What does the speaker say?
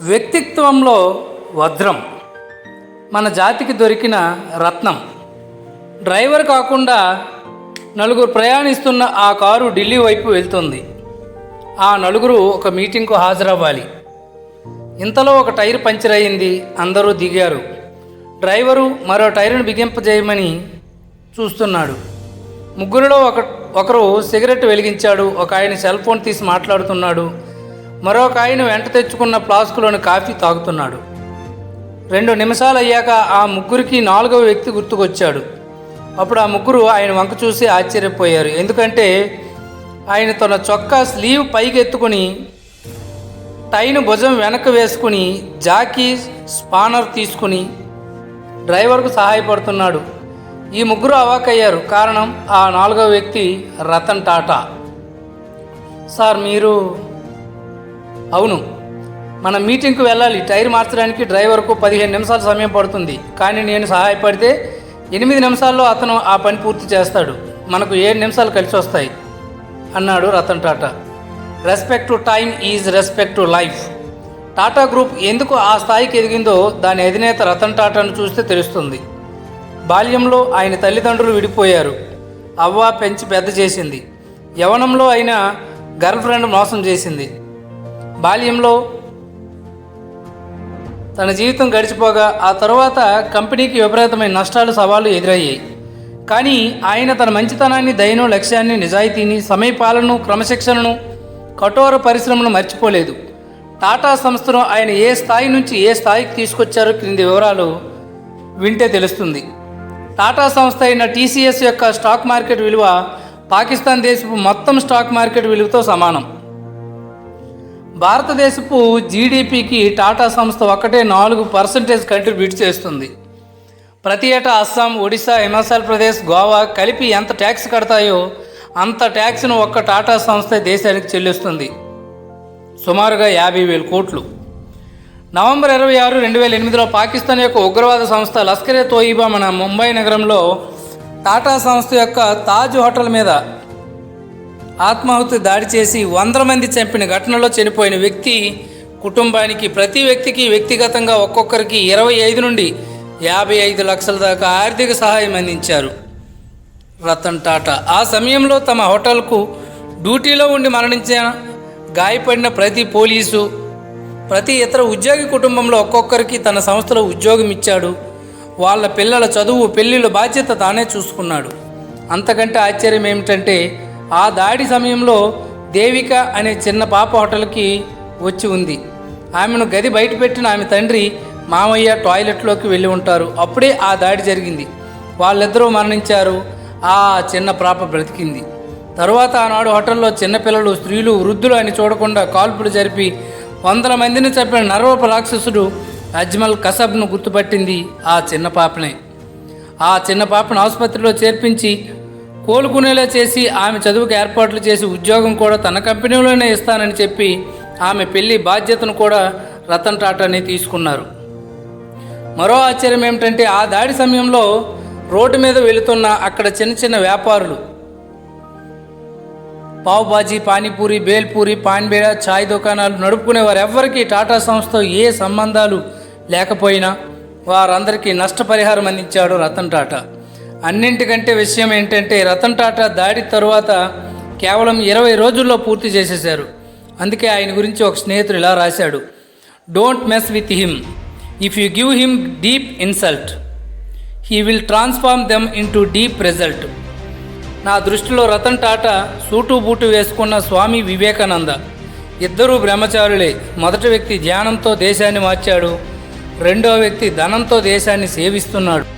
వ్యక్తిత్వంలో వజ్రం మన జాతికి దొరికిన రత్నం. డ్రైవర్ కాకుండా నలుగురు ప్రయాణిస్తున్న ఆ కారు ఢిల్లీ వైపు వెళ్తుంది. ఆ నలుగురు ఒక మీటింగ్కు హాజరవ్వాలి. ఇంతలో ఒక టైర్ పంచర్ అయింది. అందరూ దిగారు. డ్రైవరు మరో టైరును బిగింపజేయమని చూస్తున్నాడు. ముగ్గురిలో ఒక ఒకరు సిగరెట్ వెలిగించాడు. ఒక ఆయన సెల్ ఫోన్ తీసి మాట్లాడుతున్నాడు. మరొక ఆయన వెంట తెచ్చుకున్న ఫ్లాస్కులోని కాఫీ తాగుతున్నాడు. రెండు నిమిషాలు అయ్యాక ఆ ముగ్గురికి నాలుగవ వ్యక్తి గుర్తుకొచ్చాడు. అప్పుడు ఆ ముగ్గురు ఆయన వంక చూసి ఆశ్చర్యపోయారు. ఎందుకంటే ఆయన తన చొక్కా స్లీవ్ పైకెత్తుకుని టైను భుజం వెనక్కి వేసుకుని జాకీ స్పానర్ తీసుకుని డ్రైవర్కు సహాయపడుతున్నాడు. ఈ ముగ్గురు అవాకయ్యారు కారణం ఆ నాలుగవ వ్యక్తి రతన్ టాటా. సార్ మీరు అవును. మన మీటింగ్కు వెళ్ళాలి. టైర్ మార్చడానికి డ్రైవర్కు పదిహేను నిమిషాలు సమయం పడుతుంది. కానీ నేను సహాయపడితే ఎనిమిది నిమిషాల్లో అతను ఆ పని పూర్తి చేస్తాడు. మనకు ఏడు నిమిషాలు కలిసి వస్తాయి. అన్నాడు Ratan Tata. Respect to time is respect to life. Tata group ఎందుకు ఆ స్థాయికి ఎదిగిందో దాని అధినేత రతన్ టాటాను చూస్తే తెలుస్తుంది. బాల్యంలో ఆయన తల్లిదండ్రులు విడిపోయారు. అవ్వ పెంచి పెద్ద చేసింది. యవనంలో అయినా గర్ల్ ఫ్రెండ్ మోసం చేసింది. బాల్యంలో తన జీవితం గడిచిపోగా ఆ తర్వాత కంపెనీకి విపరీతమైన నష్టాలు సవాళ్ళు ఎదురయ్యాయి. కానీ ఆయన తన మంచితనాన్ని దయను లక్ష్యాన్ని నిజాయితీని సమయపాలను క్రమశిక్షణను కఠోర పరిశ్రమను మర్చిపోలేదు. టాటా సంస్థను ఆయన ఏ స్థాయి నుంచి ఏ స్థాయికి తీసుకొచ్చారో క్రింది వివరాలు వింటే తెలుస్తుంది. టాటా సంస్థ అయిన టీసీఎస్ యొక్క స్టాక్ మార్కెట్ విలువ పాకిస్తాన్ దేశపు మొత్తం స్టాక్ మార్కెట్ విలువతో సమానం. భారతదేశపు జీడిపికి టాటా సంస్థ ఒక్కటే నాలుగు పర్సెంటేజ్ కంట్రిబ్యూట్ చేస్తుంది. ప్రతి ఏటా అస్సాం ఒడిశా హిమాచల్ ప్రదేశ్ గోవా కలిపి ఎంత ట్యాక్స్ కడతాయో అంత ట్యాక్స్ను ఒక్క టాటా సంస్థ దేశానికి చెల్లిస్తుంది. సుమారుగా యాభై వేల కోట్లు. నవంబర్ ఇరవై ఆరు రెండు వేల ఎనిమిదిలో పాకిస్తాన్ యొక్క ఉగ్రవాద సంస్థ లస్కరే తోయిబా మన ముంబై నగరంలో టాటా సంస్థ యొక్క తాజ్ హోటల్ మీద ఆత్మాహుతి దాడి చేసి వందల మంది చంపిన ఘటనలో చనిపోయిన వ్యక్తి కుటుంబానికి ప్రతి వ్యక్తికి వ్యక్తిగతంగా ఒక్కొక్కరికి ఇరవై ఐదు నుండి యాభై ఐదు లక్షల దాకా ఆర్థిక సహాయం అందించారు. రతన్ టాటా. ఆ సమయంలో తమ హోటల్కు డ్యూటీలో ఉండి మరణించిన గాయపడిన ప్రతి పోలీసు ప్రతి ఇతర ఉద్యోగి కుటుంబంలో ఒక్కొక్కరికి తన సంస్థలో ఉద్యోగం ఇచ్చాడు. వాళ్ళ పిల్లల చదువు పెళ్ళిళ్ళ బాధ్యత తానే చూసుకున్నాడు. అంతకంటే ఆశ్చర్యం ఏమిటంటే ఆ దాడి సమయంలో దేవిక అనే చిన్న పాప హోటల్కి వచ్చి ఉంది. ఆమెను గది బయట పెట్టిన ఆమె తండ్రి మామయ్య టాయిలెట్లోకి వెళ్ళి ఉంటారు. అప్పుడే ఆ దాడి జరిగింది. వాళ్ళిద్దరూ మరణించారు. ఆ చిన్న పాప బ్రతికింది. తరువాత ఆనాడు హోటల్లో చిన్నపిల్లలు స్త్రీలు వృద్ధులు అని చూడకుండా కాల్పులు జరిపి వందల మందిని చంపిన నరవప రాక్షసుడు అజ్మల్ కసబ్ను గుర్తుపట్టింది ఆ చిన్న పాపనే. ఆ చిన్న పాపను ఆసుపత్రిలో చేర్పించి కోలుకునేలా చేసి ఆమె చదువుకు ఏర్పాట్లు చేసి ఉద్యోగం కూడా తన కంపెనీలోనే ఇస్తానని చెప్పి ఆమె పెళ్ళి బాధ్యతను కూడా రతన్ టాటాని తీసుకున్నారు. మరో ఆశ్చర్యం ఏమిటంటే ఆ దాడి సమయంలో రోడ్డు మీద వెళుతున్న అక్కడ చిన్న చిన్న వ్యాపారులు పావు బాజీ పానీపూరి బేల్పూరి పాన్బేడా ఛాయ్ దుకాణాలు నడుపుకునే వారెవ్వరికీ టాటా సంస్థతో ఏ సంబంధాలు లేకపోయినా వారందరికీ నష్టపరిహారం అందించాడు రతన్ టాటా. అన్నింటికంటే విషయం ఏంటంటే రతన్ టాటా దాడి తరువాత కేవలం ఇరవై రోజుల్లో పూర్తి చేసేశారు. అందుకే ఆయన గురించి ఒక స్నేహితుడు ఇలా రాశాడు. Don't mess with him if you give him deep insult he will transform them into deep result నా దృష్టిలో రతన్ టాటా సూటు బూటు వేసుకున్న స్వామి వివేకానంద. ఇద్దరూ బ్రహ్మచారులే. మొదటి వ్యక్తి ధ్యానంతో దేశాన్ని మార్చాడు. రెండో వ్యక్తి ధనంతో దేశాన్ని సేవిస్తున్నాడు.